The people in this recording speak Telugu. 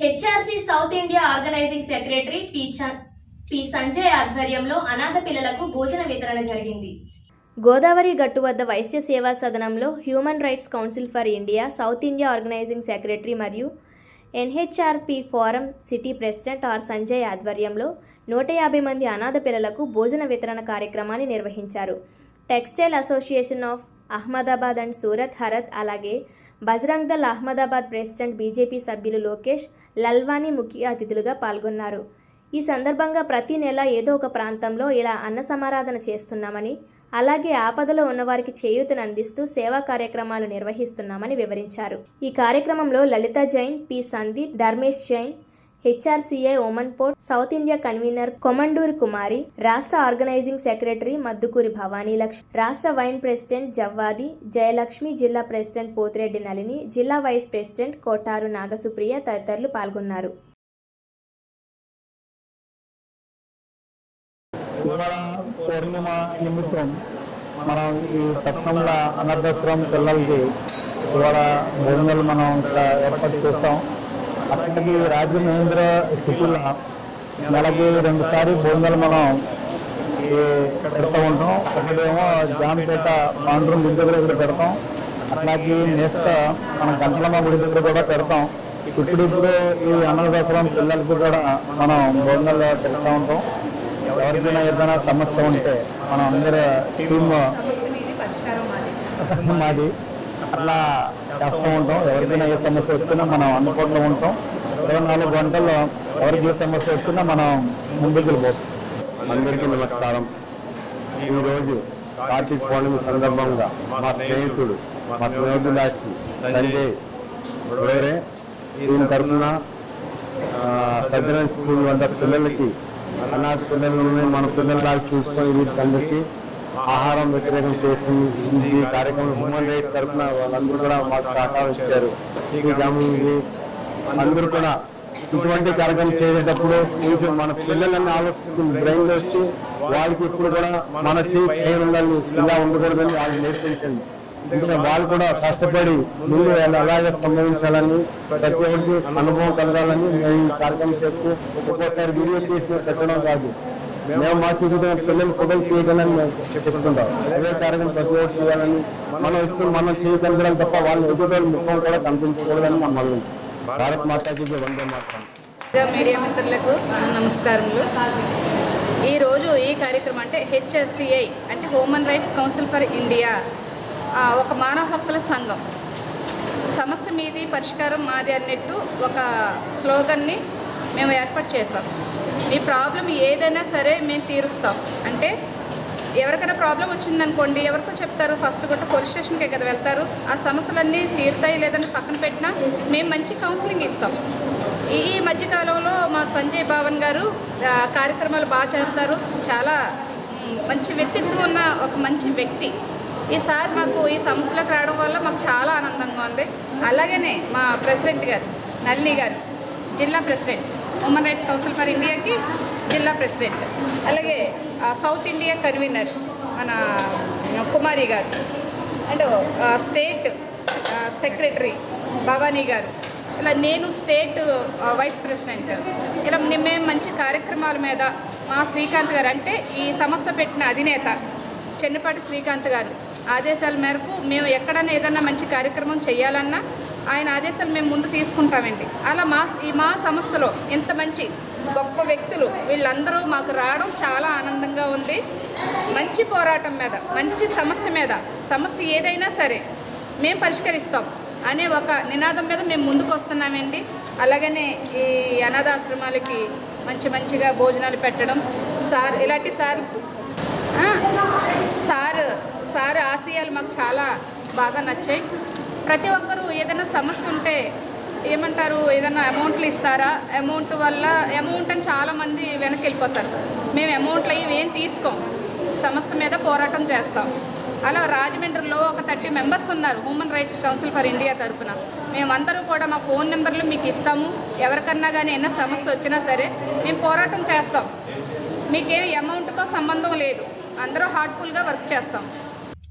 HRC south India organising secretary P P Sanjay ఆధ్వర్యంలో అనాథ పిల్లలకు భోజన వితరణ జరిగింది. గోదావరి గట్టు వద్ద వైశ్య సేవా సదనంలో human rights council for India south India organising secretary మరియు NHRP forum city president R Sanjay ఆధ్వర్యంలో నూట యాభై మంది అనాథ పిల్లలకు భోజన వితరణ కార్యక్రమాన్ని నిర్వహించారు. Textile association of Ahmedabad and Surat హరత్ అలాగే బజరంగ్ దల్ అహ్మదాబాద్ ప్రెసిడెంట్ బీజేపీ సభ్యులు లోకేష్ లల్వాని ముఖ్య అతిథులుగా పాల్గొన్నారు. ఈ సందర్భంగా ప్రతి నెల ఏదో ఒక ప్రాంతంలో ఇలా అన్న సమారాధన చేస్తున్నామని అలాగే ఆపదలో ఉన్నవారికి చేయూతను అందిస్తూ సేవా కార్యక్రమాలు నిర్వహిస్తున్నామని వివరించారు. ఈ కార్యక్రమంలో లలిత జైన్ పి సందీప్ ధర్మేష్ జైన్ హెచ్ఆర్సీఐ ఒమన్ port south India convener Komanduri Kumari రాష్ట్ర ఆర్గనైజింగ్ సెక్రటరీ మద్దుకూరి భవానీ లక్ష్మి రాష్ట్ర వైన్ ప్రెసిడెంట్ జవ్వాది జయలక్ష్మి జిల్లా ప్రెసిడెంట్ పోతిరెడ్డి నలిని జిల్లా వైస్ ప్రెసిడెంట్ కోటారు నాగసుప్రియ తదితరులు పాల్గొన్నారు. పూర్ణిమ నిమిత్తం మనం ఈ పట్టణంలో అనాథాశ్రమం పిల్లలకి ఇవాళ భోజనాలు మనం ఇక్కడ ఏర్పాటు చేస్తాం. అక్కడికి రాజమహేంద్ర సిటీలో నెలకి రెండుసారి భోజనాలు మనం పెడతా ఉంటాం. ఒకటేమో జాంపేట పాండ్రం గుడి దగ్గర ఇక్కడ పెడతాం. అట్లాగే నెక్స్ట్ మనం గంటలమ్మ గుడి దగ్గర కూడా పెడతాం. ఇప్పుడిప్పుడు ఈ అనాథాశ్రమం పిల్లలకి కూడా మనం భోజనాలు పెడతా ఉంటాం. ఎవరికైనా ఏదైనా సమస్య ఉంటే మనం అందరూ టీమ్ మాది. అట్లా చేస్తూ ఉంటాం. ఎవరికైనా ఏ సమస్య వచ్చినా మనం అందుబాటులో ఉంటాం. ఇరవై నాలుగు గంటల్లో ఎవరికి ఏ సమస్య వచ్చినా మనం ముందుకు వెళ్ళిపోతాం అందరికీ నమస్కారం. ఈరోజు కార్తీక పౌర్ణమి సందర్భంగా మా స్నేహితుడు మా స్నేహితుడాచి సంజయ్ వేరే. దీని తరఫున సజ్జన స్కూల్ వద్ద పిల్లలకి అనాథ పిల్లలని మన పిల్లలకి చూసుకొని వీరికి అందరికీ ఆహారం వ్యతిరేకం చేసి ఈ కార్యక్రమం హ్యూమన్ రైట్స్ తరఫున వాళ్ళందరూ కూడా మాకు సహకరించారు ఈ గ్రామంకి అందరూ కూడా ఇటువంటి కార్యక్రమం చేసేటప్పుడు కొంచెం మన పిల్లలన్నీ ఆలోచిస్తుంది బ్రెయిన్ వచ్చి వాళ్ళకి ఇప్పుడు కూడా మన చేయాలి ఉండాలి ఇలా ఉండకూడదని వాళ్ళు నేర్పించండి. ఎందుకంటే వాళ్ళు కూడా కష్టపడి ముందు అలాగే సంభవించాలని ప్రతి ఒక్కరికి అనుభవం కలగాలని మేము ఈ కార్యక్రమం చేస్తూ ఒక్కొక్కసారి వీడియో చేసి పెట్టడం కాదు. మేము మా చూసిన పిల్లలు ఫోటోలు చేయగలని మేము చెప్తుంటాం అదే కార్యక్రమం ప్రతి ఒక్కరు చేయాలని మనం ఇష్టం మనం చేయగలగాలి తప్ప వాళ్ళ ఎదుటి ముఖం కూడా కనిపించకూడదని మనం అడుగుతాం భారత్ మాతాకి వందే మాత్రం మీడియా మిత్రులకు నమస్కారములు. ఈరోజు ఈ కార్యక్రమం అంటే హెచ్ఎస్సిఐ అంటే human rights council for India ఒక మానవ హక్కుల సంఘం. సమస్య మీది పరిష్కారం మాది అన్నట్టు ఒక స్లోగన్ని మేము ఏర్పాటు చేసాం మీ ప్రాబ్లం ఏదైనా సరే మేము తీరుస్తాం. అంటే ఎవరికైనా ప్రాబ్లం వచ్చిందనుకోండి ఎవరితో చెప్తారు ఫస్ట్ కూడా పోలీస్ స్టేషన్కే కదా వెళ్తారు. ఆ సమస్యలన్నీ తీరుతాయి లేదని పక్కన పెట్టినా మేము మంచి కౌన్సిలింగ్ ఇస్తాం. ఈ మధ్యకాలంలో మా సంజయ్ భావన్ గారు కార్యక్రమాలు బాగా చేస్తారు. చాలా మంచి వ్యక్తిత్వం ఉన్న ఒక మంచి వ్యక్తి. ఈసారి మాకు ఈ సమస్యలకు రావడం వల్ల మాకు చాలా ఆనందంగా ఉంది. అలాగనే మా ప్రెసిడెంట్ గారు నళిని గారు జిల్లా president. Women rights council for ఇండియాకి జిల్లా ప్రెసిడెంట్. అలాగే సౌత్ ఇండియా కన్వీనర్ మన కుమారి గారు. అండ్ స్టేట్ సెక్రటరీ భవానీ గారు. ఇలా నేను స్టేట్ వైస్ ప్రెసిడెంట్ ఇలా నే- మేము మంచి కార్యక్రమాల మీద మా శ్రీకాంత్ గారు అంటే ఈ సంస్థ పెట్టిన అధినేత చెన్నపాటి శ్రీకాంత్ గారు ఆదేశాల మేరకు మేము ఎక్కడైనా ఏదైనా మంచి కార్యక్రమం చేయాలన్నా ఆయన ఆదేశాలు మేము ముందు తీసుకుంటామండి. అలా మా ఈ మా సంస్థలో ఇంత మంచి గొప్ప వ్యక్తులు వీళ్ళందరూ మాకు రావడం చాలా ఆనందంగా ఉంది. మంచి పోరాటం మీద మంచి సమస్య మీద సమస్య ఏదైనా సరే మేము పరిష్కరిస్తాం అనే ఒక నినాదం మీద మేము ముందుకు వస్తున్నామండి. అలాగనే ఈ అనాథాశ్రమాలకి మంచి మంచిగా భోజనాలు పెట్టడం సార్ ఇలాంటి సార్ సార్ సార్ ఆశయాలు మాకు చాలా బాగా నచ్చాయి. ప్రతి ఒక్కరూ ఏదైనా సమస్య ఉంటే ఏమంటారు ఏదైనా అమౌంట్లు ఇస్తారా? అమౌంట్ వల్ల అమౌంట్ అని చాలామంది వెనక్కి వెళ్ళిపోతారు మేము అమౌంట్లు అవి ఏం తీసుకోం. సమస్య మీద పోరాటం చేస్తాం. అలా రాజమండ్రిలో ఒక థర్టీ మెంబర్స్ ఉన్నారు human rights council for India తరఫున మేమందరూ కూడా మా ఫోన్ నెంబర్లు మీకు ఇస్తాము. ఎవరికన్నా కానీ ఏమైనా సమస్య వచ్చినా సరే మేము పోరాటం చేస్తాం. మీకేం అమౌంట్తో సంబంధం లేదు. అందరూ హార్ట్ఫుల్గా వర్క్ చేస్తాం.